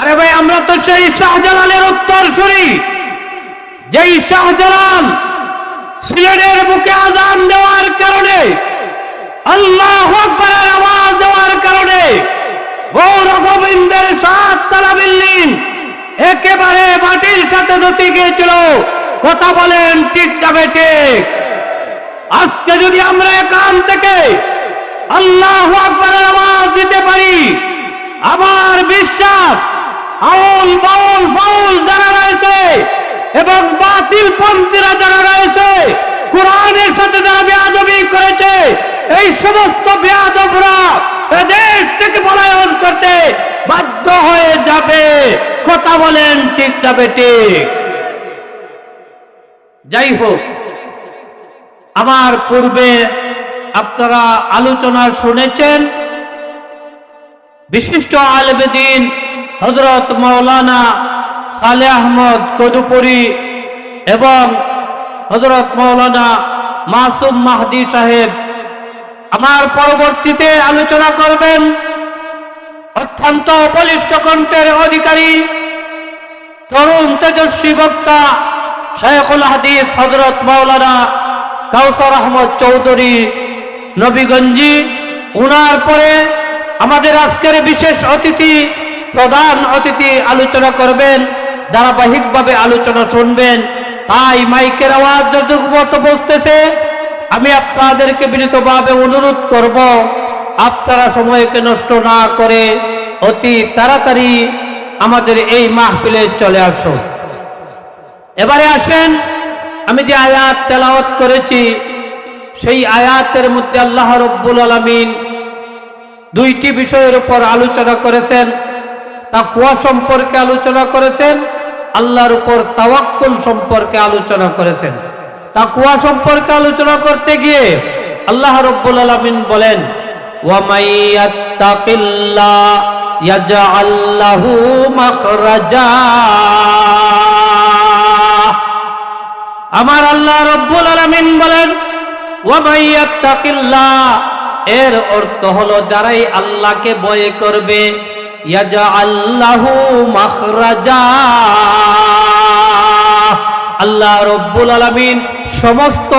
আরে ভাই, আমরা তো সেই শাহজালালের উত্তর শুনি। যেই শাহজালাল সিলেটের বুকে আজান দেওয়ার কারণে, আল্লাহ আওয়াজ দেওয়ার কারণে গৌর গোবিন্দের সাত তালা বিল্ডিং একেবারে মাটির সাথে নতি গিয়েছিল। কথা বলেন, ঠিক যাবে ঠিক? আজকে যদি আমরা এখান থেকে আল্লাহ আকবরের আওয়াজ দিতে পারি, আমার বিশ্বাস আউল বাউল ফাউল যারা রয়েছে এবং বাতিল পন্থীরা যারা রয়েছে, কোরআনের সাথে যারা বেয়াদবি করেছে, এই সমস্ত বেয়াদবরা দেশ থেকে পলায়ন করতে বাধ্য হয়ে যাবে। কথা বলেন, ঠিক যাবে ঠিক যাই হোক, আমার পূর্বে আপনারা আলোচনা শুনেছেন, বিশিষ্ট আলবেদিন হজরত মৌলানা সালে আহমদ কদুপুরি এবং হজরত মৌলানা মাসুম মাহদি সাহেব আমার পরবর্তীতে আলোচনা করবেন অত্যন্ত বলিষ্ঠ কণ্ঠের অধিকারী, তরুণ তেজস্বী বক্তা শেখুল হাদিস হজরত মৌলানা কাউসার আহমদ চৌধুরী নবীগঞ্জি। উনার পরে আমাদের আজকের বিশেষ অতিথি প্রধান অতিথি আলোচনা করবেন, ধারাবাহিকভাবে আলোচনা শুনবেন। তাই মাইকের আওয়াজ যতমত বসতেছে, আমি আপনাদেরকে বিনীতভাবে অনুরোধ করব, আপনারা সময়কে নষ্ট না করে অতি তাড়াতাড়ি আমাদের এই মাহফিলে চলে আসুন। এবারে আসেন, আমি যে আয়াত তেলাওয়াত করেছি, সেই আয়াতের মধ্যে আল্লাহ রব্বুল আলমিন দুইটি বিষয়ের উপর আলোচনা করেছেন। তাকুয়া সম্পর্কে আলোচনা করেছেন, আল্লাহর উপর তাওয়াক্কুল সম্পর্কে আলোচনা করেছেন। তাকুয়া সম্পর্কে আলোচনা করতে গিয়ে আল্লাহ রব্বুল আলমিন বলেন আমার আল্লাহ রব্বুল আলামিন বলেন এর অর্থ হলো, যারাই আল্লাহকে ভয় করবে আল্লাহ রব্বুল আলামিন সমস্ত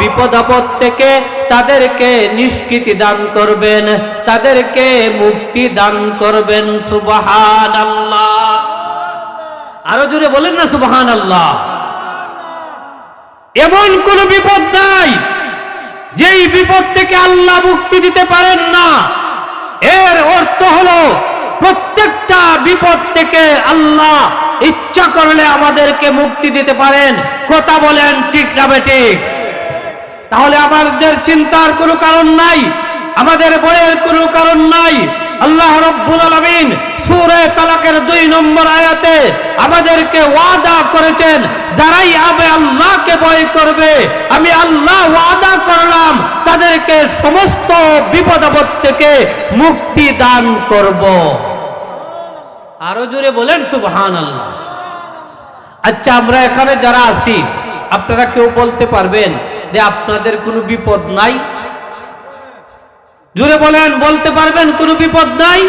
বিপদ আপদ থেকে তাদেরকে নিষ্কৃতি দান করবেন, তাদেরকে মুক্তি দান করবেন সুবাহান আল্লাহ আরও জোরে বলেন না সুবাহান আল্লাহ এমন কোন বিপদ নাই, যেই বিপদ থেকে আল্লাহ মুক্তি দিতে পারেন না। এর অর্থ হলো প্রত্যেকটা বিপদ থেকে আল্লাহ ইচ্ছা করলে আমাদেরকে মুক্তি দিতে পারেন। কথা বলেন, ঠিক না ঠিক তাহলে আমাদের চিন্তার কোনো কারণ নাই, আমাদের বয়ের কোনো কারণ নাই। আল্লাহ রব্বুল আলমিন সুরে তালাকের দুই নম্বর আয়াতে আমাদেরকে ওয়াদা করেছেন, যারাই আবে আল্লাহকে ভয় করবে, আমি আল্লাহ ওয়াদা করলাম, তাদেরকে সমস্ত বিপদ আপদ থেকে মুক্তি দান করব। আরও জোরে বলেন সুবহান আল্লাহ আচ্ছা আমরা এখানে যারা আছি, আপনারা কেউ বলতে পারবেন যে আপনাদের কোনো বিপদ নাই? জোরে বলেন, বলতে পারবেন কোনো বিপদ নাই?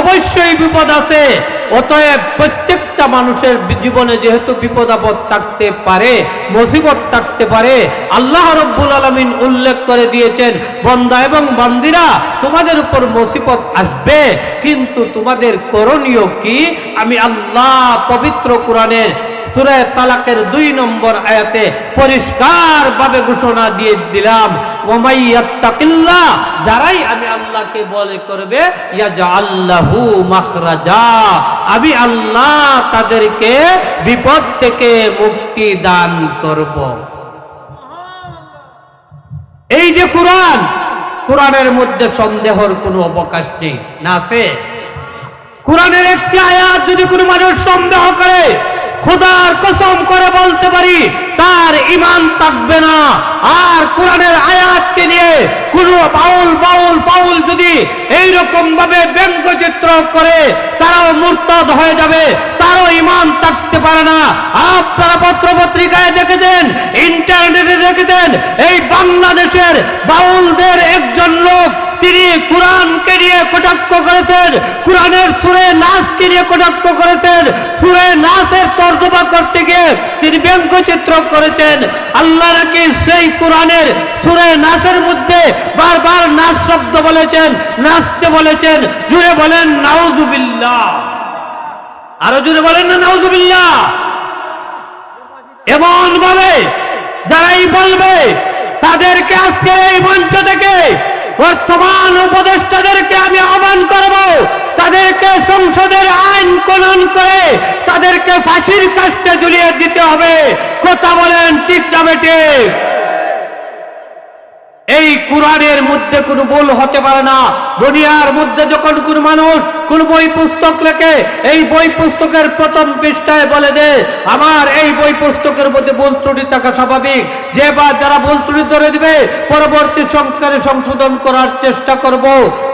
অবশ্যই বিপদ আছে। অতএব প্রত্যেকটা মানুষের জীবনে যেহেতু বিপদ আপদ থাকতে পারে, মুসিবত থাকতে পারে, আল্লাহ রব্বুল আলমিন উল্লেখ করে দিয়েছেন, বন্দা এবং বান্দিরা, তোমাদের উপর মুসিবত আসবে, কিন্তু তোমাদের করণীয় কি? আমি আল্লাহ পবিত্র কোরআনের সুরে তালাকের দুই নম্বর আয়াতে পরিষ্কার ভাবে ঘোষণা দিয়ে দিলাম। যারাই আমি আল্লাহকে বলে করবে আমি আল্লাহ তাদেরকে বিপদ থেকে মুক্তি দান করব। এই যে কোরআন, কোরআনের মধ্যে সন্দেহর কোনো অবকাশ নেই। না আছে? কোরআনের একটি আয়াত যদি কোনো মানুষ সন্দেহ করে খোদার কসম করে বলতে পারি, তার ইমান থাকবে না। আর কোরআনের আয়াতকে নিয়ে কোন বাউল বাউল ফাউল যদি এইরকম ভাবে ব্যঙ্গচিত্র করে, তারাও মুরতাদ হয়ে যাবে, তারও ইমান থাকতে পারে না। আপনারা পত্র পত্রিকায় দেখেছেন, ইন্টারনেটে দেখেছেন, এই বাংলাদেশের বাউলদের একজন লোক তিনি কোরআনকে নিয়ে কটাক্ষ করেছেন, কোরআনের সুরে নাচকে নিয়ে কটাক্ষ করেছেন, সুরে নাচের তর্জমা করতে গিয়ে তিনি ব্যঙ্গচিত্র করেছেন। আল্লাহ নাকি সেই কোরআনের সুরে নাচের মধ্যে বারবার নাচ শব্দ বলেছেন, নাচতে বলেছেন। জুড়ে বলেন, নাউজুবিল্লাহ। আরও জুড়ে বলেন না, নাউজুবিল্লাহ। এমন ভাবে যারাই বলবে, তাদেরকে আজকে এই মঞ্চ থেকে বর্তমান উপদেষ্টাদেরকে আমি আহ্বান করব, তাদেরকে সংসদের আইন কনন করে তাদেরকে ফাঁসির কাজটা ঝুলিয়ে দিতে হবে। কথা বলেন, ঠিক না এই কোরআনের মধ্যে কোনো ভুল হতে পারে না। দুনিয়ার মধ্যে যখন কোন মানুষ কোন বই পুস্তক লেখে এই বই পুস্তকের প্রথম পৃষ্ঠায় বলে যে আমার এই বই পুস্তকের মধ্যে ভুল ত্রুটি থাকা স্বাভাবিক। যে বা যারা ভুল ত্রুটি ধরে দিবে, পরবর্তী সংস্কারে সংশোধন করার চেষ্টা করব।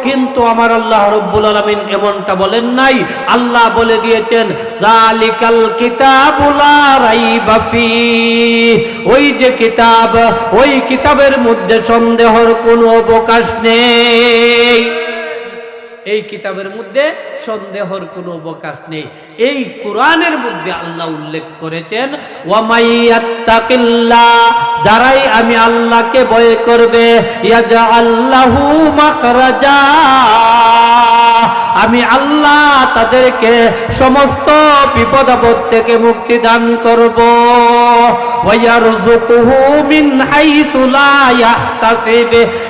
কিন্তু আমার আল্লাহ রব্বুল আলমিন এমনটা বলেন নাই। আল্লাহ বলে দিয়েছেন জালিকাল কিতাবুলা রাইবা ফিহ। ওই যে কিতাব, ওই কিতাবের মধ্যে সন্দেহর কোনো অবকাশ নেই। এই কিতাবের মধ্যে সন্দেহর কোনো অবকাশ নেই। এই কোরআনের মধ্যে আল্লাহ উল্লেখ করেছেন দ্বারাই আমি আল্লাহকে ভয় করবে আল্লাহু মাখরাজা আমি আল্লাহ তাদেরকে সমস্ত বিপদ আপদ থেকে মুক্তি দান করব।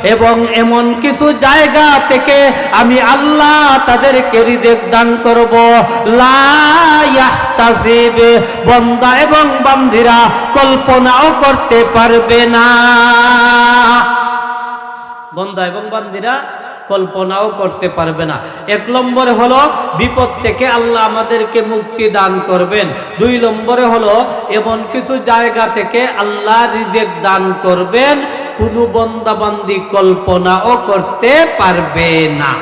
এবং এমন কিছু জায়গা থেকে আমি আল্লাহ তাদেরকে রিজিক দান করব। লা ইয়াহতাসিব। বান্দা এবং বান্দিরা কল্পনাও করতে পারবে না। বন্দা এবং বান্দিরা কল্পনাও করতে পারবে না। এক নম্বরে হলো, বিপদ থেকে আল্লাহ আমাদেরকে মুক্তি দান করবেন। দুই নম্বরে হলো, এমন কিছু জায়গা থেকে আল্লাহ রিজেক দান করবেন, কোনো বন্দাবান্দি কল্পনাও করতে পারবে না।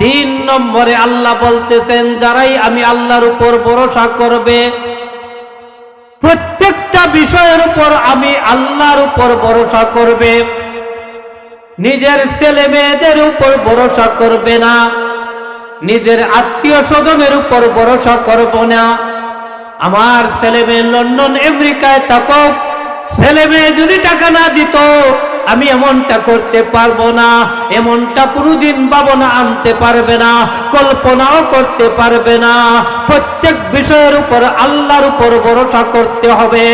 তিন নম্বরে আল্লাহ বলতেছেন, যারাই আমি আল্লাহর উপর ভরসা করবে প্রত্যেকটা বিষয়ের উপর আমি আল্লাহর উপর ভরসা করবে। নিজের ছেলে মেয়েদের উপর ভরসা করবে না। নিজের আত্মীয় স্বজনের উপর ভরসা করব না। আমার ছেলে মেয়ে লন্ডন, আমেরিকায় থাকুক। ছেলে মেয়ে যদি টাকা না দিত আমি এমনটা করতে পারব না, এমনটা কোনোদিন ভাবনা আনতে পারবে না, কল্পনাও করতে পারবে না। প্রত্যেক বিষয়ের উপর আল্লাহর উপর ভরসা করতে হবে।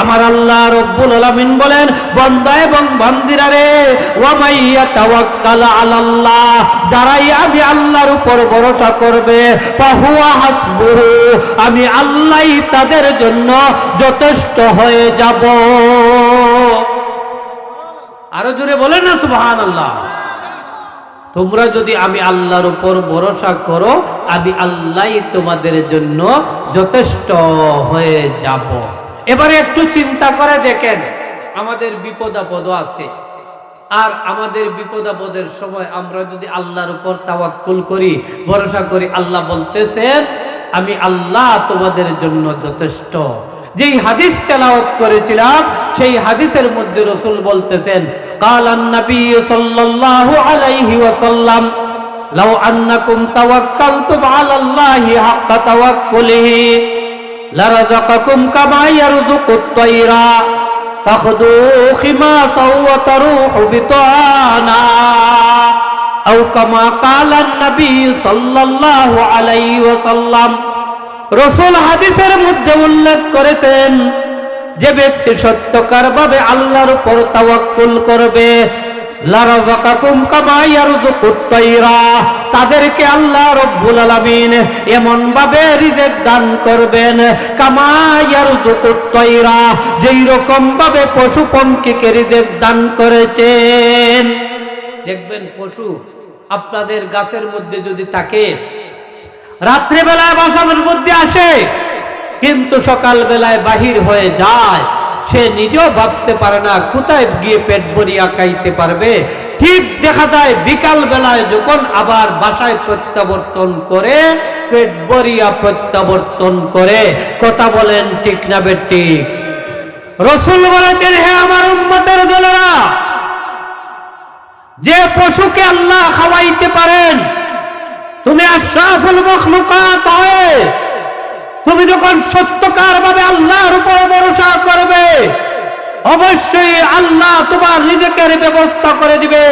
আমার আল্লাহ রব্বুল আলামিন বলেন, বন্দা এবং বান্দিরা রে ওয়ামাইয়া তাওয়াক্কাল আলাল্লাহ। যারাই আমি আল্লাহর উপর ভরসা করবে, ফাহুয়া হাসবুহু, আমি আল্লাহই তাদের জন্য যথেষ্ট হয়ে যাব। আরও জোরে বলেন না সুবহান আল্লাহ তোমরা যদি আমি আল্লাহর উপর ভরসা করো, আমি আল্লাহ তোমাদের জন্য যথেষ্ট হয়ে যাব। এবারে একটু চিন্তা করে দেখেন, আমাদের বিপদ আপদ আছে। আর আমাদের বিপদ আপদের সময় আমরা যদি আল্লাহর উপর তাওয়াক্কুল করি, ভরসা করি, আল্লাহ বলতেছেন, আমি আল্লাহ তোমাদের জন্য যথেষ্ট। যেই হাদিস তেলাওয়াত করেছিলাম, সেই হাদিসের মধ্যে রসুল বলতেছেন, কালান নবী সাল্লাল্লাহু আলাইহি ওয়াসাল্লাম, লাউ আন্নাকুম তাওয়াক্কালতুম আলাল্লাহি হাক্কা তাওয়াক্কুলিহি, লারাযাকাকুম কামা ইয়ারযুকুত তায়রা তাখদু খিমাসা ওয়া তারুহু বিতানা, আও কামা কালা নবী সাল্লাল্লাহু আলাইহি ওয়াসাল্লাম। রসুল হাদিসের মধ্যে উল্লেখ করেছেন যে ব্যক্তি সত্যকার ভাবে আল্লাহর উপর তাওয়াক্কুল করবে তাদেরকে আল্লাহ রব্বুল আলামিন এমন ভাবে রিজিক দান করবেন, কামা ইয়ারযুকুত তায়রা যেই রকম ভাবে পশু পঙ্খীকে রিজিক দান করেছেন। দেখবেন পশু আপনাদের গাছের মধ্যে যদি থাকে রাত্রিবেলায় বাসার মধ্যে আসে। কিন্তু সকাল বেলায় বাহির হয়ে যায়। সে নিজেও ভাবতে পারে না, কোথায় গিয়ে পেট ভরিয়া খাইতে পারবে। ঠিক দেখা যায় বিকাল বেলায় যখন আবার বাসায় প্রত্যাবর্তন করে, পেট ভরিয়া প্রত্যাবর্তন করে, কথা বলেন, ঠিক না বেঠিক রসুল বলেছেন, হে আমার উম্মতের দলেরা, যে পশুকে আল্লাহ খাওয়াইতে পারেন তুমি আশরাফুল মখলুকাত তুমি যখন সত্যকার ভাবে আল্লাহর উপর ভরসা করবে, অবশ্যই আল্লাহ তোমার রিজেকের ব্যবস্থা করে দিবে।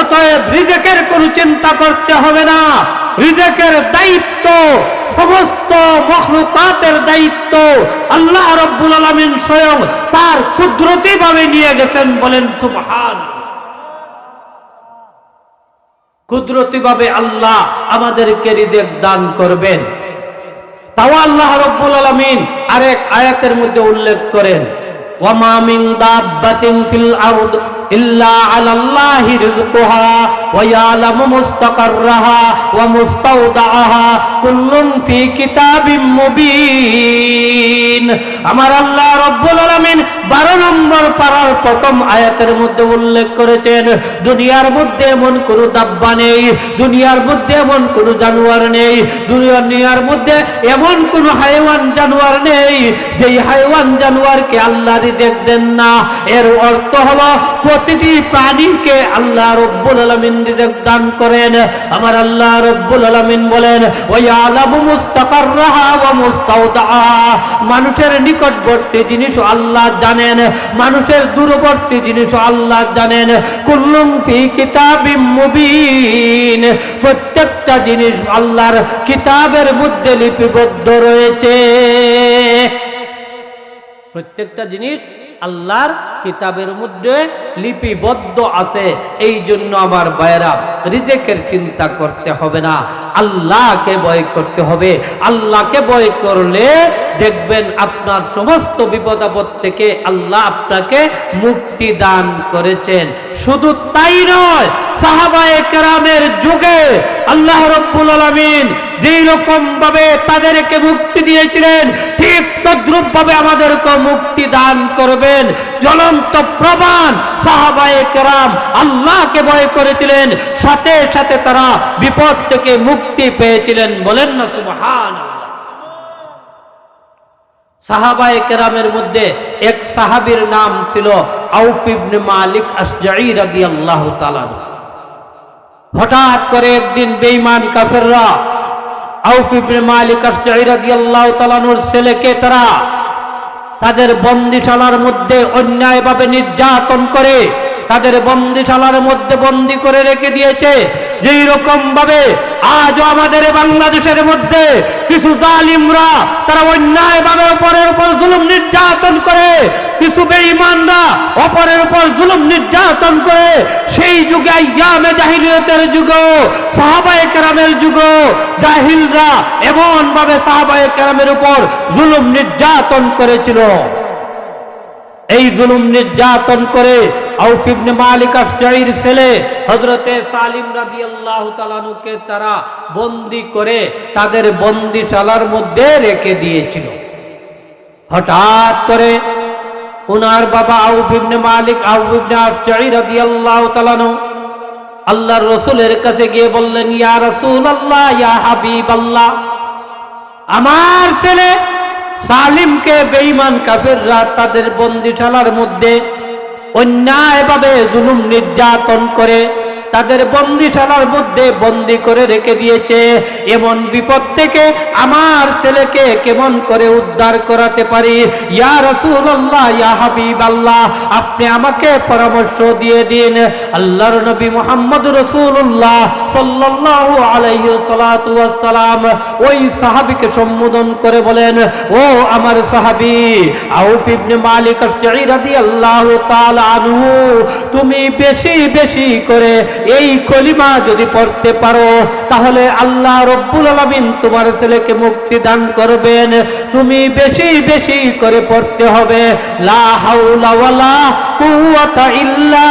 অতএব রিজেকের কোনো চিন্তা করতে হবে না। রিজেকের দায়িত্ব, সমস্ত মখলুকাতের দায়িত্ব আল্লাহ রব্বুল আলমিন স্বয়ং তার কুদরতি ভাবে নিয়ে গেছেন বলেন সুবহান কুদরতি ভাবে আল্লাহ আমাদেরকে রিজেক দান করবেন। তাও আল্লাহ রব্বুল আলমিন আরেক আয়াতের মধ্যে উল্লেখ করেন ওয়ামিং দাব্বাতিন ফিল আরদ। আমার আল্লাহ রব্বুল আলামিন 12 নম্বর প্রথম আয়াতের মধ্যে উল্লেখ করেছেন, দুনিয়ার মধ্যে এমন কোনো দাব্বা নেই, দুনিয়ার মধ্যে এমন কোনো জানোয়ার নেই, দুনিয়ার মধ্যে এমন কোন হাইওয়ান জানোয়ার নেই, যেই হাইওয়ান জানোয়ারকে আল্লাহ দেন না। এর অর্থ হলো প্রতিটি প্রাণীকে আল্লাহ রব্বুল আলামিন রিজেক দান করেন। আমার আল্লাহ রব্বুল আলামিন বলেন ওই আলামু মুস্তাওদাআহা মানুষের নিকটবর্তী জিনিস আল্লাহ জানেন, মানুষের দূরবর্তী জিনিস আল্লাহ জানেন। কুল্লুম ফি কিতাবিম মুবিন। প্রত্যেকটা জিনিস আল্লাহর কিতাবের মধ্যে লিপিবদ্ধ রয়েছে। প্রত্যেকটা জিনিস আল্লাহর কিতাবের মধ্যে লিপিবদ্ধ আছে এই জন্য আমার বায়রা রিজেকের চিন্তা করতে হবে না। আল্লাহকে ভয় করতে হবে। আল্লাহকে ভয় করলে দেখবেন আপনার সমস্ত বিপদ আপদ থেকে আল্লাহ আপনাকে মুক্তি দান করেছেন। শুধু তাই নয়, সাহাবায়ে কেরামের যুগে আল্লাহ রব্বুল আলামিন যেই রকম ভাবে তাদেরকে মুক্তি দিয়েছিলেন, ঠিক তদ্রুপ ভাবে আমাদেরকে মুক্তি দান করবেন। জ্বলন্ত প্রমাণ আল্লাহকে ভয় করেছিলেন। সাথে সাথে তারা বিপদ থেকে মুক্তি পেয়েছিলেন বলেন না সুবহান সাহাবায়ে কেরামের মধ্যে এক সাহাবীর নাম ছিল আউফ মালিক আসজাই রাদিয়াল্লাহু তাআলা হঠাৎ করে একদিন বেঈমান কাফেররা আউফ মালিক আসজাই রাদিয়াল্লাহু তাআলার ছেলেকে তারা তাদের বন্দিশালার মধ্যে অন্যায়ভাবে নির্যাতন করে তাদের বন্দিশালার মধ্যে বন্দি করে রেখে দিয়েছে। যেই ভাবে আজও আমাদের বাংলাদেশের মধ্যে কিছু জালিমরা তারা অন্যায় ভাবে অপরের উপর জুলুম নির্যাতন করে, কিছু বেঈমানরা অপরের উপর জুলুম নির্যাতন করে, সেই যুগে ইয়ামে জাহিলিয়তের যুগ সাহাবায়ে কেরামের যুগ জাহিলরা এমন ভাবে সাহাবায়ে কেরামের উপর জুলুম নির্যাতন করেছিল। এই জুলুম নির্যাতন করে আউফ ইবনে মালিক আশজাইর ছেলে হযরতে সালিম রাদিয়াল্লাহু তাআলাকে তারা বন্দি করে তাদের বন্দিশালার মধ্যে রেখে দিয়েছিল। হঠাৎ করে ওনার বাবা আউফ মালিক, আউফ ইবনে আশজাই রাদিয়াল্লাহু তাআলা আল্লাহর রাসূলের কাছে গিয়ে বললেন, ইয়া রাসূলুল্লাহ, ইয়া হাবিবাল্লাহ, আমার ছেলে সালিমকে বেঈমান কাফেররা তাদের বন্দিশালার মধ্যে অন্যায়ভাবে জুলুম নির্যাতন করে তাদের বন্দিশালার মধ্যে বন্দি করে রেখে দিয়েছে। এমন বিপদ থেকে আমার ছেলেকে কেমন করে উদ্ধার করাতে পারি? ইয়া রাসূলুল্লাহ, ইয়া হাবিবাল্লাহ, আপনি আমাকে পরামর্শ দিয়ে দিন। আল্লাহর নবী মোহাম্মদ আলাইহি সাল্লাতু ওয়াসসালাম ওই সাহাবিকে সম্বোধন করে বলেন, ও আমার সাহাবী, আউফ ইবনে মালিক রাদিয়াল্লাহু তুমি বেশি বেশি করে এই কলিমা যদি পড়তে পারো, তাহলে আল্লাহ রব্বুল আলমিন তোমার ছেলেকে মুক্তি দান করবেন। তুমি বেশি বেশি করে পড়তে হবে। ইল্লা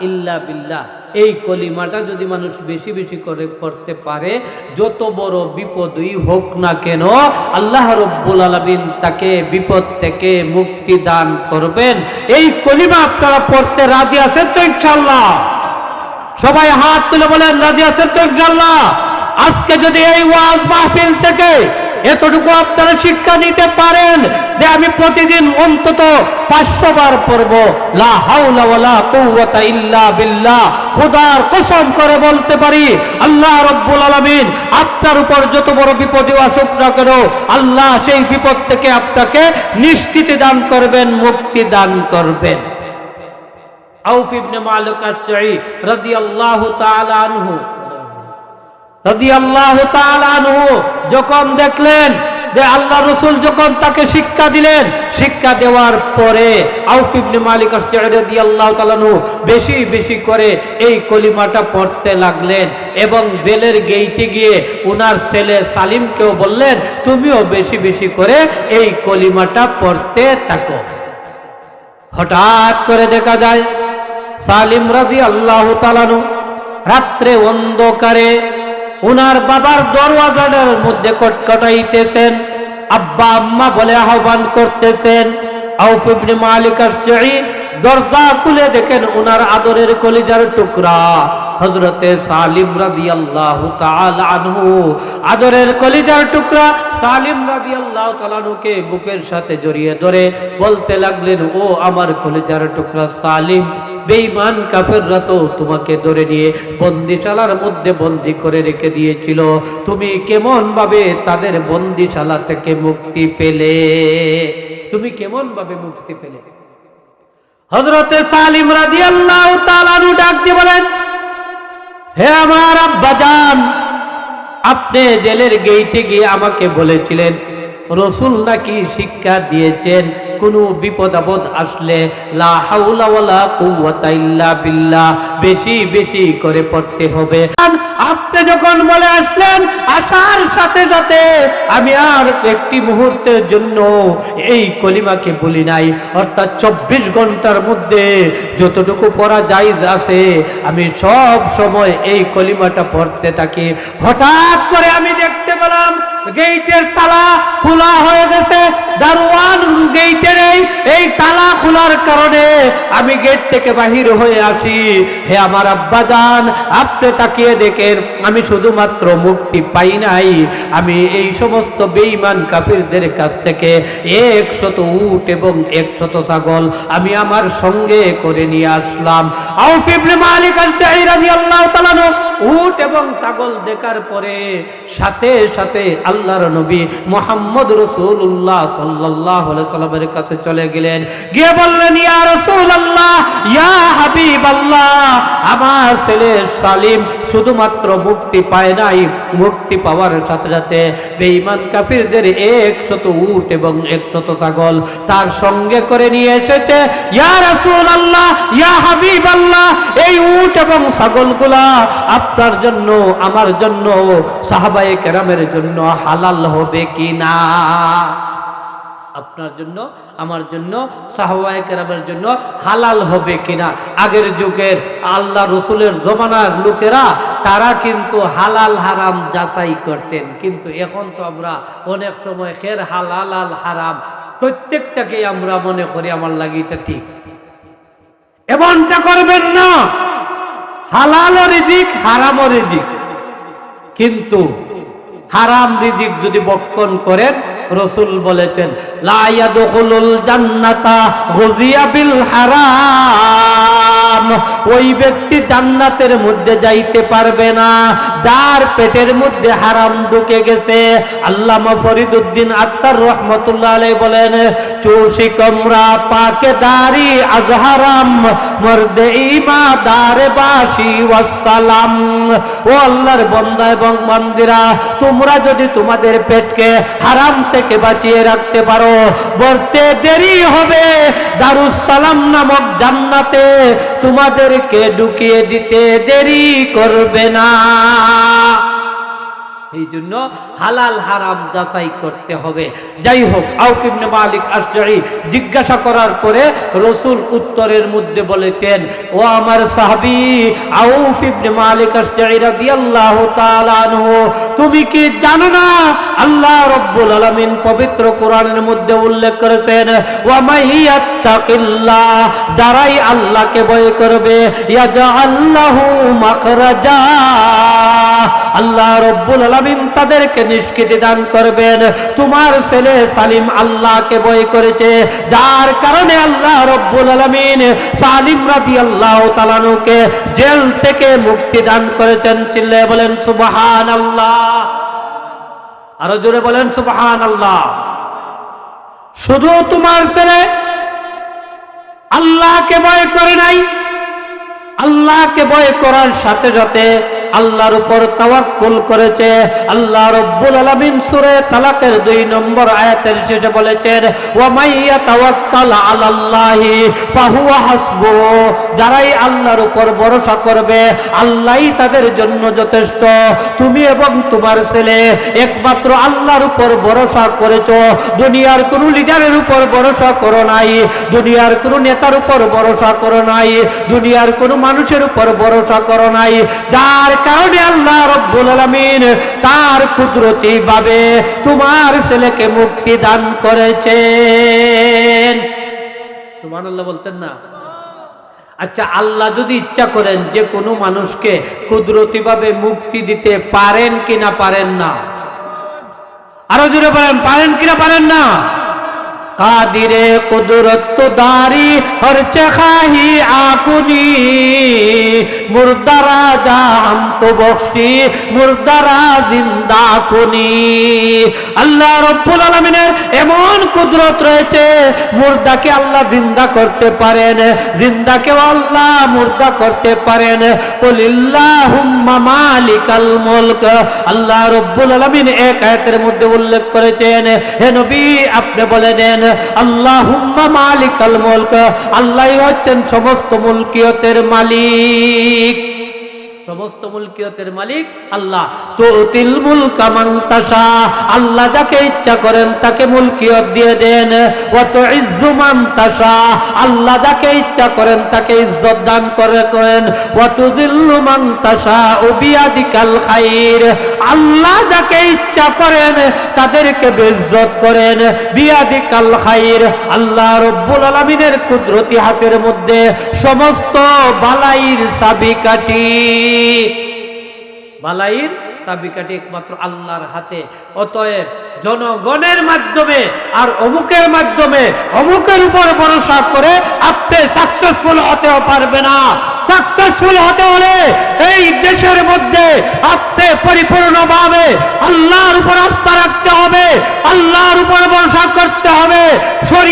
ইল্লা বিল্লাহ। এই কলিমাটা যদি মানুষ বেশি বেশি করে করতে পারে, যত বড় বিপদই হোক না কেন, আল্লাহ রব্বুল আলামিন তাকে বিপদ থেকে মুক্তি দান করবেন। এই কলিমা আপনারা পড়তে রাজি আছেন তো ইনশাআল্লাহ? সবাই হাত তুলে বলেন, রাজি আছেন তো ইনশাআল্লাহ? আজকে যদি এই ওয়াজ মাহফিল থেকে এতটুকু আপনারা শিক্ষা নিতে পারেন যে আমি প্রতিদিন অন্তত পাঁচশো বার পড়ব করে বলতে পারি, আল্লাহ রব্বুল আলামিন আপনার উপর যত বড় বিপদই আসুক না কেন, আল্লাহ সেই বিপদ থেকে আপনাকে নিষ্কৃতি দান করবেন, মুক্তি দান করবেন। আউফ ইবনে মালিক রাদিয়াল্লাহু তাআলা আনহু যখন দেখলেন যে আল্লাহ রসুল যখন তাকে শিক্ষা দিলেন, শিক্ষা দেওয়ার পরে আউফ ইবনে মালিক তাআলা আনহু বেশি বেশি করে এই কলিমাটা পড়তে লাগলেন এবং বেলের গেইটে গিয়ে উনার ছেলে সালিমকেও বললেন, তুমিও বেশি বেশি করে এই কলিমাটা পড়তে থাকো। হঠাৎ করে দেখা যায় সালিম রাজি আল্লাহ তালানু রাত্রে অন্ধকারে উনার বাবার দরওয়াজার মধ্যে কটকটাইতেছেন। আব্বা আম্মা বলে আহ্বান করতেছেন। আউফ ইবনে মালিক আশ-শাই দরজা খুলে দেখেন উনার আদরের কলিজার টুকরা। হজরতে সালিম রাদিয়াল্লাহু তাআলা আনহু। আদরের কলিজার টুকরা সালিম রাদিয়াল্লাহু তাআলা আনহুকে বুকের সাথে জড়িয়ে ধরে বলতে লাগলেন, ও আমার কলিজার টুকরা সালিম, বেঈমান কাফেররা তো তোমাকে ধরে নিয়ে বন্দিশালার মধ্যে বন্দি করে রেখে দিয়েছিল। তুমি কেমন ভাবে তাদের বন্দিশালা থেকে মুক্তি পেলে? তুমি কেমন ভাবে মুক্তি পেলে? হজরতে সালিম রাজি আল্লাহ তালানু ডাক দিয়ে বলেন, হে আমার আব্বা যান আপনি জেলের গেইটে গিয়ে আমাকে বলেছিলেন, রসুল নাকি শিক্ষা দিয়েছেন কোনো বিপদ আপদ আসলে বেশি বেশি করে পড়তে হবে। আপনি যখন বলে আসলেন আসার সাথে সাথে আমি আর একটি মুহূর্তের জন্য এই কলিমাকে বলি নাই। অর্থাৎ চব্বিশ ঘণ্টার মধ্যে যতটুকু পড়া যায় আছে, আমি সব সময় এই কলিমাটা পড়তে থাকি। হঠাৎ করে আমি দেখতে পেলাম গেইটের তালা খোলা হয়ে গেছে। দারোয়ান গেইটের এই তালা খোলার কারণে আমি গেট থেকে বাহির হয়ে আসি হে আমার আব্বাজান আপনি তাকিয়ে দেখেন, আমি শুধুমাত্র মুক্তি পাই নাই। আমি এই সমস্ত বেঈমান কাফিরদের কাছ থেকে একশত উট এবং একশত ছাগল আমি আমার সঙ্গে করে নিয়ে আসলাম। আউফ ইবনে মালিক আনহু, উট এবং ছাগল দেখার পরে সাথে সাথে আল্লাহর নবী মোহাম্মদ রসুল্লাহ আলাইহি সাল্লামের কাছে চলে গেলেন। গিয়ে বললেন, ইয়া রাসূলুল্লাহ, ইয়া হাবিবাল্লাহ, আমার ছেলে সালিম শুধুমাত্র মুক্তি পায় নাই, মুক্তি পাওয়ার সাথে সাথে বেঈমান কাফিরদের একশত উট এবং একশত ছাগল তার সঙ্গে করে নিয়ে এসেছে। ইয়া রাসূলুল্লাহ, ইয়া হাবিবাল্লাহ, এই উট এবং ছাগলগুলা আপনার জন্য, আমার জন্য, সাহাবায়ে কেরামের জন্য হালাল হবে কি না আপনার জন্য, আমার জন্য, সাহবায়ে কেরামের জন্য হালাল হবে কিনা? আগের যুগের আল্লাহ রসুলের জমানার লোকেরা, তারা কিন্তু হালাল হারাম যাচাই করতেন। কিন্তু এখন তো আমরা অনেক সময় খের হালাল আল হারাম প্রত্যেকটাকে আমরা মনে করি আমার লাগে এটা ঠিক। এমনটা করবেন না। হালাল রিজিক হারাম রিজিক। কিন্তু হারাম রিজিক যদি বক্ষণ করেন রসুল বলেছেন লাইয়া দখলুল জান্নাতা গজিয়া বিল হারাম। ওই ব্যক্তি জান্নাতের মধ্যে যাইতে পারবে না। যার পেটের মধ্যে হারাম ঢুকে গেছে। আল্লামা ফরিদুদ্দিন আত্মার রহমতুল্লাহ আলাই বলেন চৌশি কমরা, পাকে দারি আজহারাম, মর্দে ইমা দারে বাসি ওয়াসালাম ও আল্লাহর বন্দা এবং মন্দিরা তোমরা যদি তোমাদের পেটকে হারাম থেকে বাঁচিয়ে রাখতে পারো বলতে দেরি হবে। দারুসালাম নামক জান্নাতে তোমাদেরকে ঢুকিয়ে দিতে দেরি করবে না। এই জন্য হালাল হারাম যাচাই করতে হবে। যাই হোক, আউফ মালিক আশজারি জিজ্ঞাসা করার পরে রসুল উত্তরের মধ্যে বলেছেন, ও আমার সাহাবী, আউফ ইবনে মালিক তুমি কি জানো না আল্লাহ রব্বুল আলামিন পবিত্র কোরআনের মধ্যে উল্লেখ করেছেন আল্লাহকে ভয় করবে আল্লাহ রব্বুল আলামিন তাদেরকে নিষ্কৃতি দান করবেন। তোমার ছেলে সালিম আল্লাহকে ভয় করেছে, যার কারণে আল্লাহ রব্বুল আলামিন সালিম রাদিয়াল্লাহু তাআলাকে জেল থেকে মুক্তি দান করেছেন। চিল্লে বলেন, সুবহানাল্লাহ। আরও জোরে বলেন, সুবহানাল্লাহ। শুধু তোমার ছেলে আল্লাহকে ভয় করে নাই, আল্লাহকে ভয় করার সাথে সাথে আল্লাহর উপর তাওয়াক্কুল করেছে। আল্লাহ রব্বুল আলামিন সূরা তালাকের দুই নম্বর আয়াতের শেষে বলেছেন ওয়া মাইয়া তাওয়াক্কাল আলাল্লাহি ফাহুয়া হাসবু। যারাই আল্লাহর উপর ভরসা করবে আল্লাহই তাদের জন্য যথেষ্ট। তুমি এবং তোমার ছেলে একমাত্র আল্লাহর উপর ভরসা করেছ। দুনিয়ার কোন লিডারের উপর ভরসা করো নাই, দুনিয়ার কোন নেতার উপর ভরসা করো নাই, দুনিয়ার কোন মানুষের উপর ভরসা করো নাই। যার কারণে আল্লাহ রব্বুল আলামিন তার কুদরতি ভাবে তোমার ছেলেকে মুক্তি দান করেছেন। সুবহানাল্লাহ বলতেন না। আচ্ছা আল্লাহ যদি ইচ্ছা করেন যে কোনো মানুষকে কুদরতি ভাবে মুক্তি দিতে পারেন কিনা পারেন না। আরও জোরে বলেন, পারেন কিনা পারেন না? কাদিরে কুদরত দারি হরচে খাহি আকুনি। মুর্দারা জাম তো বক্সি মুর্দারা জিন্দা কুনি আল্লাহ রব্বুল আলমিনের এমন কুদরত রয়েছে, মুর্দাকে আল্লাহ জিন্দা করতে পারেন, জিন্দাকেও আল্লাহ মুর্দা করতে পারেন। কলিল্লাহুম্মা মালিকাল মুলক। আল্লাহ রব্বুল আলামিন এক আয়াতের মধ্যে উল্লেখ করেছেন, হে নবী, আপনি বলে দেন আল্লাহুম্মা মালিকাল মুলক। আল্লাহই হচ্ছেন সমস্ত মুলকিয়তের মালিক। সমস্ত মুলকিয়তের মালিক আল্লাহ। তো তিল মুলকা মান্তাসা আল্লাহ যাকে ইচ্ছা করেন তাকে মুলকিয়ত দিয়ে দেন। অত ইজ্জু মান্তাসা আল্লাহ যাকে ইচ্ছা করেন তাকে ইজ্জত দান করে করেন। অত দিল্লু মান্তাসা ও বিয়াদিকাল খাইর। আল্লাহ যাকে ইচ্ছা করেন তাদেরকে বেজ্জত করেন। বিয়াদিকাল খাইর। আল্লাহ রব্বুল আলমিনের কুদরতি হাতের মধ্যে সমস্ত বালাইর সাবিকাটি বালাইর চাবিকাঠি একমাত্র আল্লাহর হাতে। অতএব জনগণের মাধ্যমে আর অমুকের মাধ্যমে অমুকের উপর ভরসা করে আপনি সাকসেসফুল হতেও পারবে না। সাকসেসফুল হতে হলে এই দেশের মধ্যে আপনি পরিপূর্ণভাবে আল্লাহর উপর আস্থা রাখতে হবে। আল্লাহর উপর ভরসা করতে হবে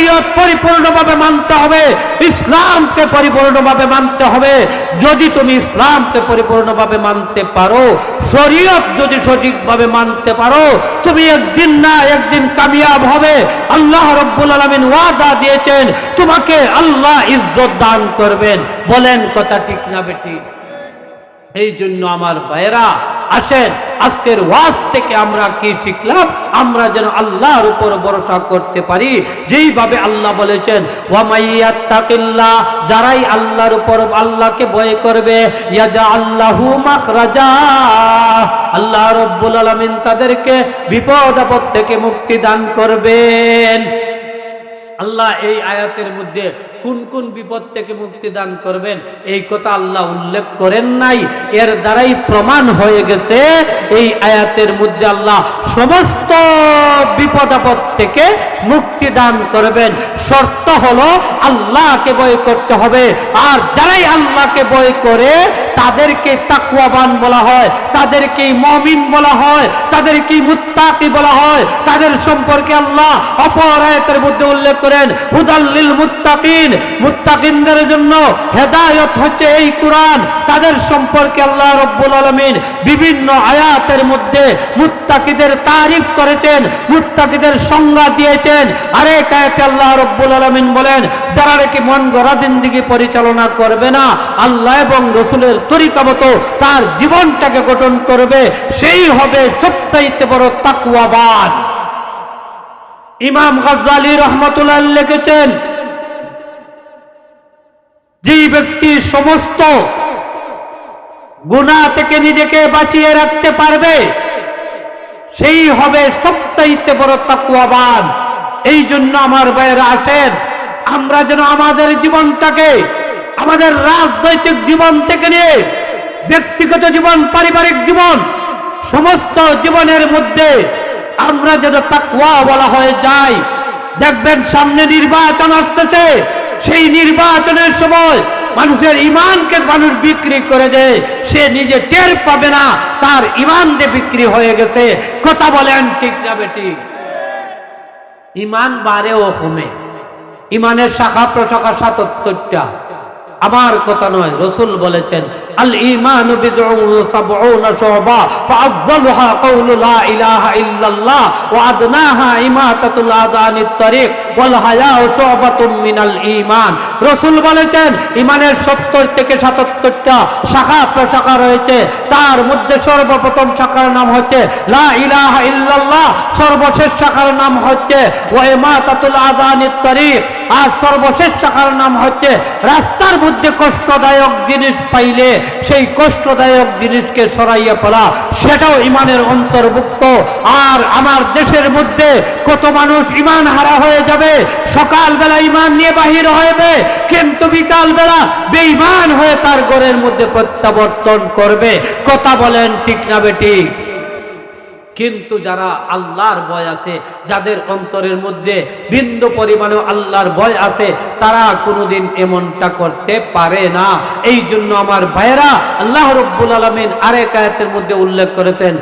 শরীয়ত পরিপূর্ণভাবে মানতে হবে, ইসলামকে পরিপূর্ণভাবে মানতে হবে। যদি তুমি ইসলামকে পরিপূর্ণভাবে মানতে পারো, শরীয়ত যদি সঠিকভাবে মানতে পারো, তুমি একদিন না একদিন কামিয়াব হবে। আল্লাহ রব্বুল আলমিন ওয়াদা দিয়েছেন, তোমাকে আল্লাহ ইজ্জত দান করবেন। বলেন কথা ঠিক না বেটি? এই জন্য আমার ভাইয়েরা আসেন। আজকের ওয়াজ থেকে আমরা কি শিখলাম? আমরা যেন আল্লাহর উপর ভরসা করতে পারি। যেইভাবে আল্লাহ বলেছেন ওয়ামাইয়াত্তাকিল্লাহ যারাই আল্লাহর উপর আল্লাহকে ভয় করবে, ইয়াজা আল্লাহু মাখরাজা আল্লাহ রব্বুল আলামিন তাদেরকে বিপদ আপদ থেকে মুক্তি দান করবেন। আল্লাহ এই আয়াতের মধ্যে কোন কোন বিপদ থেকে মুক্তি দান করবেন? এই কথা আল্লাহ উল্লেখ করেন নাই। এর দ্বারাই প্রমাণ হয়ে গেছে, এই আয়াতের মধ্যে আল্লাহ সমস্ত বিপদ আপদ থেকে মুক্তি দান করবেন। শর্ত হলো আল্লাহকে বয় করতে হবে। আর যারাই আল্লাহকে বয় করে, তাদেরকে তাকুয়াবান বলা হয়, তাদেরকে মমিন বলা হয়, তাদেরকে মুত্তাকি বলা হয়। তাদের সম্পর্কে আল্লাহ অপর আয়াতের মধ্যে উল্লেখ করেন হুদাল্লিল মুত্তাকিন। মুত্তাকিনদের জন্য হেদায়ত হচ্ছে এই কোরআন। তাদের সম্পর্কে আল্লাহ রব্বুল আলমিন বিভিন্ন আয়াতের মধ্যে মুত্তাকিদের তারিফ করেছেন, মুত্তাকিদের সংজ্ঞা দিয়েছেন। আরেক আয়াতে আল্লাহ রব্বুল আলমিন বলেন, যারা নাকি মন গড়া পরিচালনা করবে না, আল্লাহ এবং রসুলের তরিকা মতো তার জীবনটাকে গঠন করবে। সেই হবে সবচাইতে বড় তাকুয়াবাদ ইমাম রহমতুল্লাহ লিখেছেন ব্যক্তি সমস্ত গুণা থেকে নিজেকে বাঁচিয়ে রাখতে পারবে। সেই হবে সবচাইতে বড় তাকুয়াবান এই জন্য আমার বাইরে আসেন। আমরা যেন আমাদের জীবনটাকে, আমাদের রাজনৈতিক জীবন থেকে নিয়ে ব্যক্তিগত জীবন, পারিবারিক জীবন, সমস্ত জীবনের মধ্যে আমরা যেন তাকুয়া বলা হয়ে যাই দেখবেন সামনে নির্বাচন আসতেছে। সেই নির্বাচনের সময় মানুষের ইমানকে মানুষ বিক্রি করে দেয়, সে নিজে টের পাবে না, তার ইমান দিয়ে বিক্রি হয়ে গেছে। কথা বলেন ঠিক না বেটি ইমান বাড়ে ও কমে ইমানের শাখা প্রশাখা সাতাত্তরটা। আমার কথা নয়, রসুল বলেছেন, আল ইমান ইলাহা ইল্লাল্লাহ ওয়া ইমাতাতুল আযানিত তারিক। ওয়াল হায়াউ মিনাল ঈমান। রসুল বলেছেন ইমানের 70 থেকে 77টা শাখা প্রশাখা রয়েছে। তার মধ্যে সর্বপ্রথম শাখার নাম হচ্ছে লা ইলাহা ইল্লাল্লাহ। সর্বশেষ শাখার নাম হচ্ছে ওয়া ইমাতাতুল আযানিত আর সর্বশেষ শাখার নাম হচ্ছে রাস্তার মধ্যে কষ্টদায়ক জিনিস পাইলে সেই কষ্টদায়ক জিনিসকে সরাইয়া ফেলা। সেটাও ইমানের অন্তর্ভুক্ত। আর আমার দেশের মধ্যে কত মানুষ ইমান হারা হয়ে যাবে? সকালবেলা ইমান নিয়ে বাহির হইবে কিন্তু বিকালবেলা বেঈমান হয়ে তার ঘরের মধ্যে প্রত্যাবর্তন করবে। কথা বলেন ঠিক না বেটি কিন্তু যারা আল্লাহর ভয় আছে, যাদের অন্তরের মধ্যে বিন্দু পরিমাণে আল্লাহর ভয় আছে, তারা কোনোদিন এমনটা করতে পারে না। এই জন্য আমার ভাইয়েরা, আল্লাহ রব্বুল আলমিন আরেক আয়াতের মধ্যে উল্লেখ করেছেন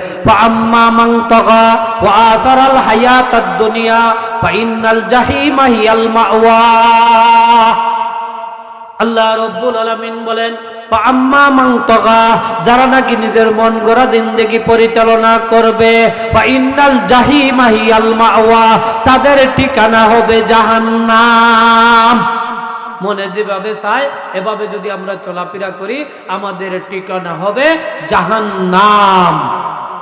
আল্লাহ রব্বুল আলমিন বলেন আম্মা মাংতগা যারা নাকি নিজের মন গড়া জিন্দগি পরিচালনা করবে, বা ইন্নাল জাহি মাহি আল মাওয়া, তাদের ঠিকানা হবে জাহান্নাম। মনে যেভাবে চায়, এভাবে যদি আমরা চলাফেরা করি, আমাদের ঠিকানা হবে জাহান্নাম।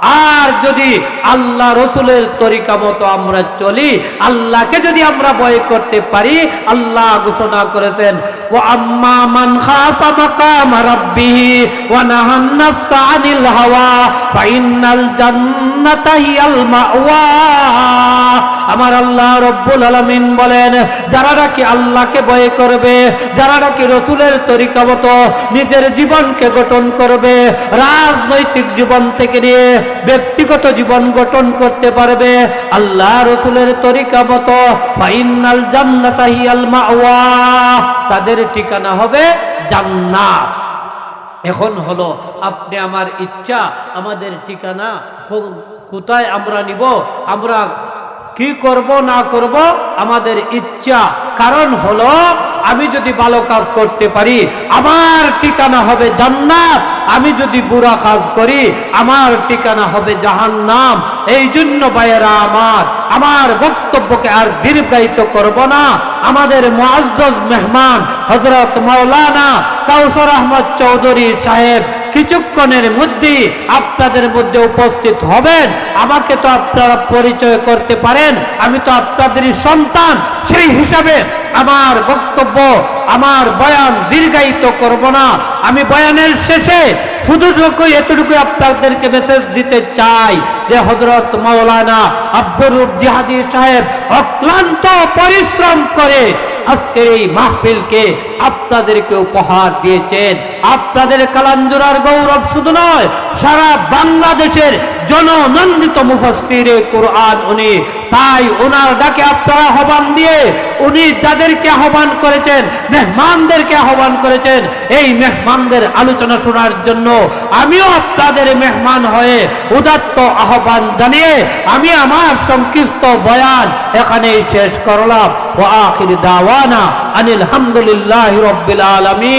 আর যদি আল্লাহ রসুলের তরিকা মতো আমরা চলি, আল্লাহকে যদি আমরা ভয় করতে পারি, আল্লাহ ঘোষণা করেছেন ও আম্মা মান খাফা মাকাম রাব্বিহি ওয়া নাহান নাফসা আনিল হাওয়া ফাইনাল জান্নাতা হিয়াল মাওয়া। আমার আল্লাহ রব্বুল আলামিন বলেন, যারা নাকি আল্লাহকে ভয় করবে, যারা নাকি রসুলের তরিকা মতো নিজের জীবনকে গঠন করবে, রাজনৈতিক জীবন থেকে নিয়ে ব্যক্তিগত জীবন গঠন করতে পারবে। আল্লাহ রসুলের তরিকা মতো, ফাইনাল জান্নাতা হিয়াল মাওয়া। তাদের ঠিকানা হবে জান্নাত। এখন হলো, আপনি আমার ইচ্ছা, আমাদের ঠিকানা কোথায় আমরা নিব? আমরা কি করব, না করব, আমাদের ইচ্ছা। কারণ হলো, আমি যদি ভালো কাজ করতে পারি, আমার ঠিকানা হবে জান্নাত। আমি যদি বুড়া কাজ করি, আমার ঠিকানা হবে জাহান্নাম। এই জন্য ভাইয়েরা আমার আমার বক্তব্যকে আর দীর্ঘায়িত করব না। আমাদের মুআজ্জজ মেহমান হযরত মাওলানা কাউসার আহমদ চৌধুরী সাহেব কিছুক্ষণের মধ্যে আপনাদের মধ্যে উপস্থিত হবেন। আমাকে তো আপনারা পরিচয় করতে পারেন। আমি তো আপনাদেরই সন্তান। সেই হিসাবে আমার বক্তব্য, আমার বয়ান দীর্ঘায়িত করব না। আমি বয়ানের শেষে শুধুটুকু এতটুকু আপনাদেরকে মেসেজ দিতে চাই যে হজরত মৌলানা আব্দুর জিহাদি সাহেব অক্লান্ত পরিশ্রম করে আজকের এই মাহফিলকে আপনাদেরকে উপহার দিয়েছেন। আপনাদের কালাঞ্জুরার গৌরব শুধু নয় সারা বাংলাদেশের জননন্দিত মুফাসসিরে কোরআন, উনি তাই ওনার ডাকে আপনারা আহ্বান দিয়ে উনি যাদেরকে আহ্বান করেছেন, মেহমানদেরকে আহ্বান করেছেন, এই মেহমানদের আলোচনা শোনার জন্য আমিও আপনাদের মেহমান হয়ে উদাত্ত আহ্বান জানিয়ে আমি আমার সংক্ষিপ্ত বয়ান এখানেই শেষ করলাম। ও আখির দাওয়ানা আনিল হামদুলিল্লাহ রব্বিল আলামিন।